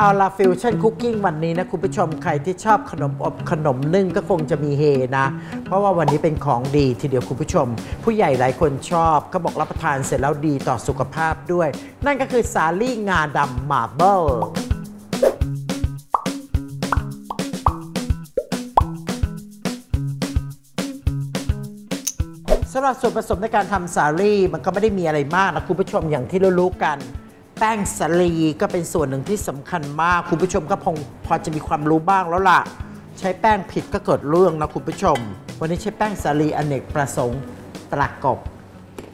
เอาละฟิวชั่นคุกกิ้งวันนี้นะ คุณผู้ชมใครที่ชอบขนมอบขนมนึ่งก็คงจะมีเฮนะ เพราะว่าวันนี้เป็นของดีทีเดียวคุณผู้ชม ผู้ใหญ่หลายคนชอบก็บอกรับประทานเสร็จแล้วดีต่อสุขภาพด้วย นั่นก็คือสาลี่งาดำมาร์เบิลสำหรับส่วนผสมในการทำสาลี่มันก็ไม่ได้มีอะไรมากนะคุณผู้ชมอย่างที่รารู้กัน แป้งสาลีก็เป็นส่วนหนึ่งที่สำคัญมาก คุณผู้ชมก็พงพอจะมีความรู้บ้างแล้วล่ะ ใช้แป้งผิดก็เกิดเรื่องนะคุณผู้ชม วันนี้ใช้แป้งสาลีอเนกประสงค์ตรากบ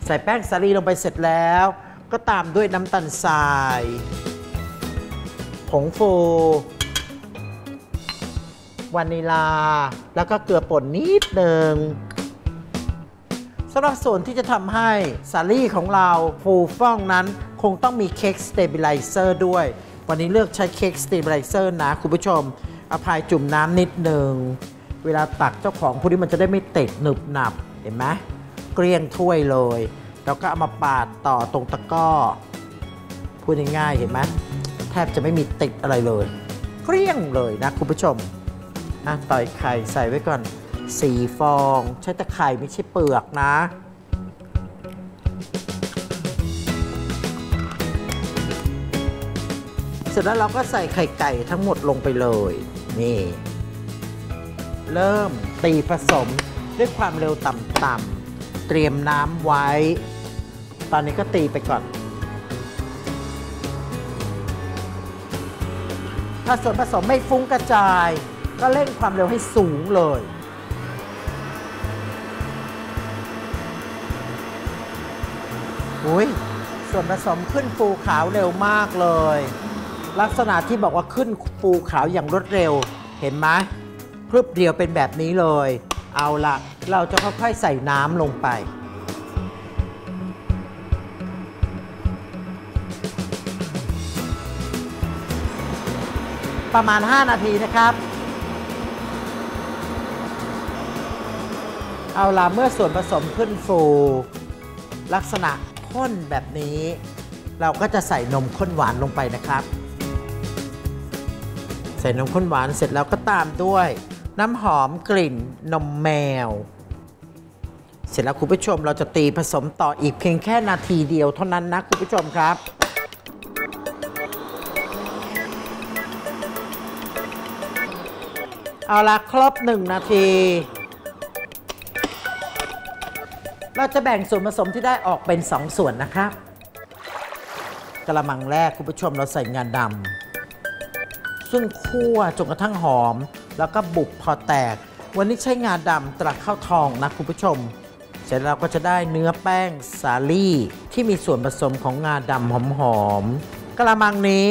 ใส่แป้งสาลีลงไปเสร็จแล้ว ก็ตามด้วยน้ำตาลทราย ผงฟูวานิลา แล้วก็เกลือป่นนิดหนึ่งสำหรับส่วนที่จะทำให้สาลี่ของเราฟูฟ่องนั้น งต้องมีเค้กสเตเบลไลเซอร์ด้วย วันนี้เลือกใช้เค้กสเตเบลไลเซอร์นะ คุณผู้ชมอภัยจุ่มน้ำนิดหนึ่ง เวลาตักเจ้าของพวกนี้มันจะได้ไม่ติดหนึบหนับ เห็นไหมเกลี้ยงถ้วยเลย แล้วก็เอามาปาดต่อตรงตะก้อ พูดง่ายๆเห็นไหมแทบจะไม่มีติดอะไรเลย เกลี้ยงเลยนะคุณผู้ชมอะต่อยไข่ใส่ไว้ก่อนสี่ฟอง ใช้แต่ไข่ไม่ใช่เปลือกนะ เสร็จแล้วเราก็ใส่ไข่ไก่ทั้งหมดลงไปเลย นี่ เริ่มตีผสมด้วยความเร็วต่ำๆ เตรียมน้ำไว้ ตอนนี้ก็ตีไปก่อน ถ้าส่วนผสมไม่ฟุ้งกระจาย ก็เร่งความเร็วให้สูงเลยอุ้ยส่วนผสมขึ้นฟูขาวเร็วมากเลย ลักษณะที่บอกว่าขึ้นฟูขาวอย่างรวดเร็ว เห็นไหมพรึบเดียวเป็นแบบนี้เลย เอาละเราจะค่อยๆใส่น้ำลงไป ประมาณ 5 นาทีนะครับ เอาละเมื่อส่วนผสมขึ้นฟู ลักษณะข้นแบบนี้ เราก็จะใส่นมข้นหวานลงไปนะครับ ส่นมข้นหวานเสร็จแล้วก็ตามด้วย น้ำหอมกลิ่นนมแมว เสร็จแล้วคุณผู้ชมเราจะตีผสมต่ออีกเพียงแค่นาทีเดียวเท่านั้นนะคุณผู้ชมครับเอาละครบหนึ่งนาที เราจะแบ่งส่วนผสมที่ได้ออกเป็น 2 ส่วนนะครับกระมังแรกคุณผู้ชมเราใส่งาดำ ซึ่งคั่วจนกระทั่งหอม แล้วก็บุบพอแตก วันนี้ใช้งาดำตรักข้าวทองนะคุณผู้ชม เสร็จแล้วก็จะได้เนื้อแป้งสาลี่ที่มีส่วนผสมของงาดำหอมๆกระมังนี้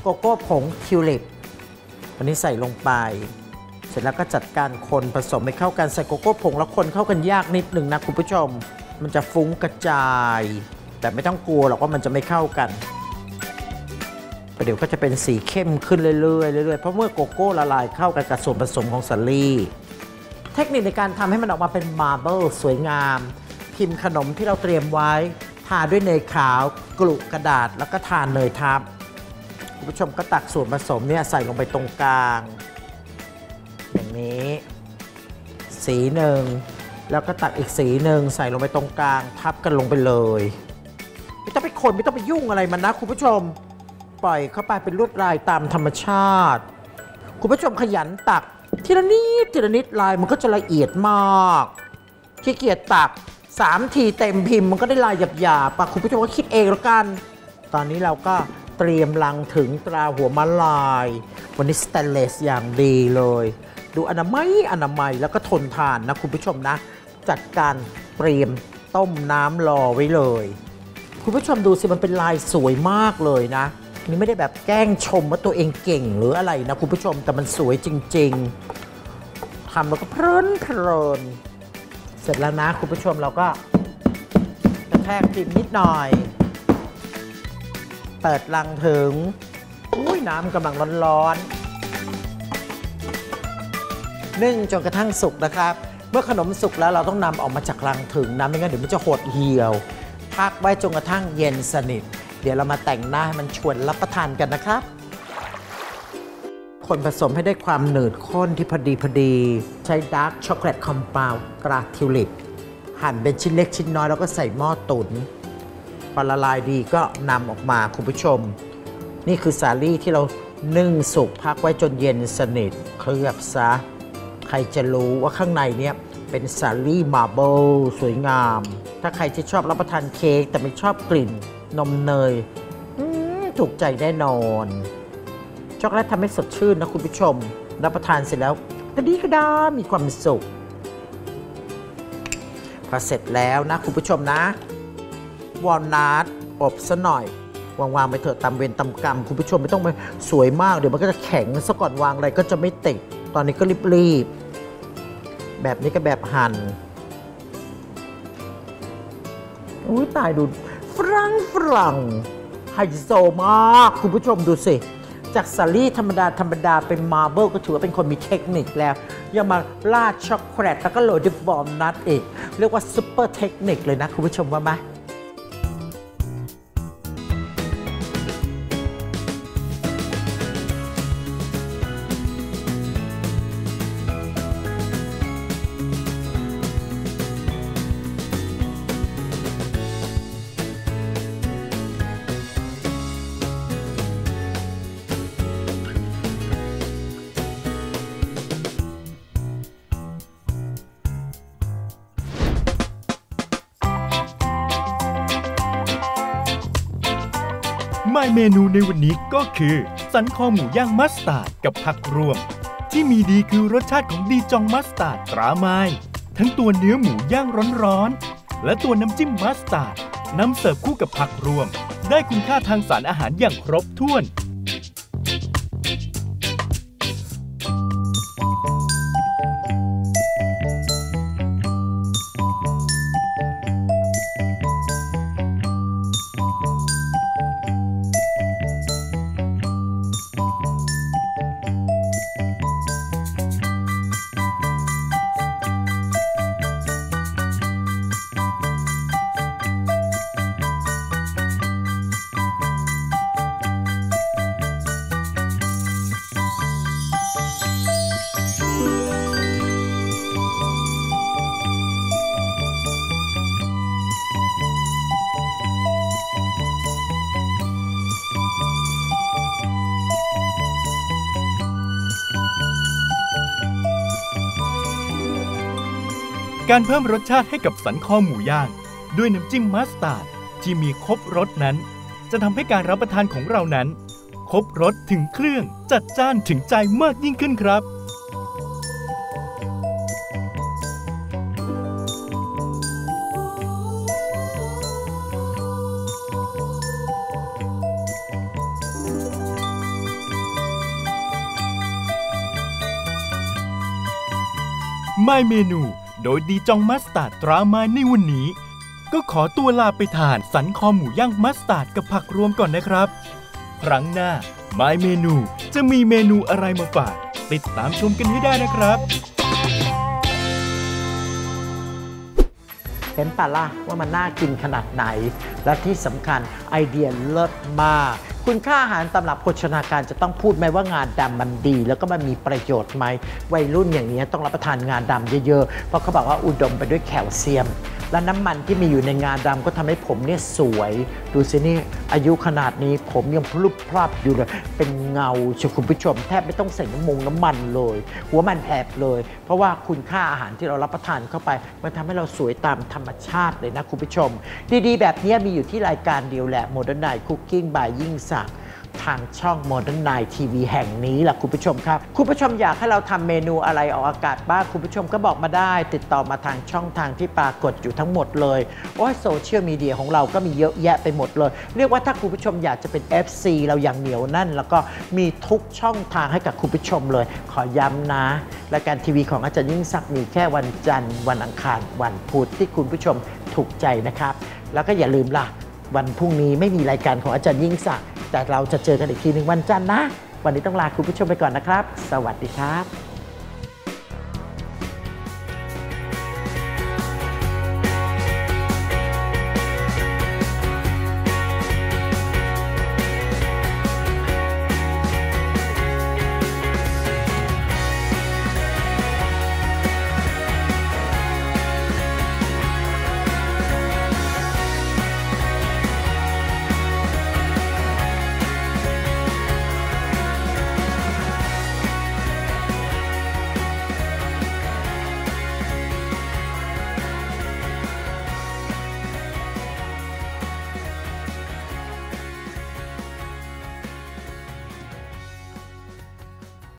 โกโก้ผงทิวลิปวันนี้ใส่ลงไป เสร็จแล้วก็จัดการคนผสมให้เข้ากันใส่โกโก้ผงแล้วคนเข้ากันยากนิดหนึ่งนะคุณผู้ชม มันจะฟุ้งกระจาย แต่ไม่ต้องกลัวหรอกว่ามันจะไม่เข้ากัน ประเดี๋ยวก็จะเป็นสีเข้มขึ้นเรื่อยๆเรื่อยๆเพราะเมื่อโกโก้ละลายเข้ากันกับส่วนผสมของสาลี่ เทคนิคในการทำให้มันออกมาเป็นมาร์เบิลสวยงาม พิมพ์ขนมที่เราเตรียมไว้ทาด้วยเนยขาวกลุกระดาษแล้วก็ทาเนยทับคุณผู้ชมก็ตักส่วนผสมเนี่ยใส่ลงไปตรงกลาง อย่างนี้ สีหนึ่งแล้วก็ตักอีกสีหนึ่งใส่ลงไปตรงกลาง ทับกันลงไปเลย ไม่ต้องไปคนไม่ต้องไปยุ่งอะไรมันนะคุณผู้ชม ปล่อยเข้าไปเป็นลวดลายตามธรรมชาติ คุณผู้ชมขยันตัก ทีละนิดทีละนิดลายมันก็จะละเอียดมากขี้เกียจตักสามทีเต็มพิมพ์มันก็ได้ลายหยาบๆปะคุณผู้ชมก็คิดเองแล้วกัน ตอนนี้เราก็เตรียมลังถึงตราหัวมะลาย วันนี้สแตนเลสอย่างดีเลย ดูอนามัยอนามัยแล้วก็ทนทานนะคุณผู้ชมนะ จัดการเตรียมต้มน้ำรอไว้เลย คุณผู้ชมดูสิมันเป็นลายสวยมากเลยนะ นี่ไม่ได้แบบแกล้งชมว่าตัวเองเก่งหรืออะไรนะคุณผู้ชมแต่มันสวยจริง ๆทำแล้วก็เพลินเพลินเสร็จแล้วนะคุณผู้ชมเราก็กระแทกพิมพ์นิดหน่อย เปิดลังถึงอุ้ยน้ำกำลังร้อนๆนึ่งจนกระทั่งสุกนะครับ เมื่อขนมสุกแล้วเราต้องนำออกมาจากลังถึงนะไม่งั้นเดี๋ยวมันจะหดเหี่ยว พักไว้จนกระทั่งเย็นสนิท เดี๋ยวเรามาแต่งหน้าให้มันชวนรับประทานกันนะครับ คนผสมให้ได้ความหนืดข้นที่พอดีพอดี ใช้ดาร์กช็อกโกแลตคอมเพลตราทิวลิป หั่นเป็นชิ้นเล็กชิ้นน้อยแล้วก็ใส่หม้อตุนพอละลายดีก็นำออกมาคุณผู้ชม นี่คือสาลี่ที่เรานึ่งสุกพักไว้จนเย็นสนิทเคลือบซะ ใครจะรู้ว่าข้างในเนี่ยเป็นสาลี่มาร์เบิลสวยงาม ถ้าใครที่ชอบรับประทานเค้กแต่ไม่ชอบกลิ่น นมเนยถูกใจแน่นอน ช็อกโกแลตทำให้สดชื่นนะคุณผู้ชม รับประทานเสร็จแล้วกระดีกระดามีความสุข พอเสร็จแล้วนะคุณผู้ชมนะ วอลนัทอบซะหน่อยวางๆไปเถอะตามเวรตามกรรม คุณผู้ชมไม่ต้องไปสวยมาก เดี๋ยวมันก็จะแข็งซะก่อนวางอะไรก็จะไม่ติด ตอนนี้ก็รีบๆ แบบนี้ก็แบบหั่นอุ้ยตายดู ฝรั่งฝรั่งไฮโซมาก คุณผู้ชมดูสิ จากสาลี่ธรรมดา ธรรมดาเป็นมาร์เบิลก็ถือว่าเป็นคนมีเทคนิคแล้ว ยังมาลาดช็อกโกแลตแล้วก็โรยด้วยบอมนัทอีก เรียกว่าซุปเปอร์เทคนิคเลยนะ คุณผู้ชมว่าไหมายเมนูในวันนี้ก็คือ สันคอหมูย่างมัสตาร์ดกับผักรวม ที่มีดีคือรสชาติของดีจองมัสตาร์ดตราไม้ทั้งตัวเนื้อหมูย่างร้อนๆ และตัวน้ำจิ้มมัสตาร์ดนำเสิร์ฟคู่กับผักรวม ได้คุณค่าทางสารอาหารอย่างครบถ้วน การเพิ่มรสชาติให้กับสันคอหมูย่าง ด้วยน้ำจิ้มมัสตาร์ดที่มีครบรสนั้น จะทำให้การรับประทานของเรานั้น ครบรสถึงเครื่องจัดจ้านถึงใจมากยิ่งขึ้นครับไม่เมนู โดยดีจองมัสตาร์ดตรามาในวันนี้ ก็ขอตัวลาไปทานสันคอหมูย่างมัสตาร์ดกับผักรวมก่อนนะครับ ครั้งหน้าไม่เมนูจะมีเมนูอะไรมาฝากติดตามชมกันให้ได้นะครับเห็นปะล่ะว่ามันน่ากินขนาดไหน และที่สำคัญไอเดียเลิศมาก คุณค่าอาหารตำรับโภชนาการจะต้องพูดไหมว่างานดำมันดี แล้วก็มันมีประโยชน์ไหมวัยรุ่นอย่างนี้ต้องรับประทานงานดำเยอะๆเพราะเขาบอกว่าอุดมไปด้วยแคลเซียม และน้ำมันที่มีอยู่ในงาดำก็ทำให้ผมเนี่ยสวย ดูสินี่อายุขนาดนี้ผมยังพลุบพลับอยู่เลย เป็นเงาชคุณผู้ชม แทบไม่ต้องใส่น้ำมงน้ำมันเลย หัวมันแผลบเลย เพราะว่าคุณค่าอาหารที่เรารับประทานเข้าไป มันทำให้เราสวยตามธรรมชาติเลยนะคุณผู้ชม ดีๆ แบบนี้มีอยู่ที่รายการเดียวแหละ Modern Night Cooking by ยิ่งศักดิ์ ทางช่อง Modern Night TV แห่งนี้แหละคุณผู้ชมครับ คุณผู้ชมอยากให้เราทำเมนูอะไรออกอากาศบ้างคุณผู้ชมก็บอกมาได้ ติดต่อมาทางช่องทางที่ปรากฏอยู่ทั้งหมดเลยโอ้ยโซเชียลมีเดียของเราก็มีเยอะแยะไปหมดเลย เรียกว่าถ้าคุณผู้ชมอยากจะเป็น FC เราอย่างเหนียวแนั่น แล้วก็มีทุกช่องทางให้กับคุณผู้ชมเลย ขอย้ำนะรายการทีวีของอาจารย์ยิ่งศักดิ์มีแค่วันจันทร์วันอังคารวันพุธที่คุณผู้ชมถูกใจนะครับ แล้วก็อย่าลืมล่ะวันพรุ่งนี้ไม่มีรายการของอาจารย์ยิ่งศักดิ์ แต่เราจะเจอกันอีกทีหนึ่งวันจันทร์นะ วันนี้ต้องลาคุณผู้ชมไปก่อนนะครับ สวัสดีครับ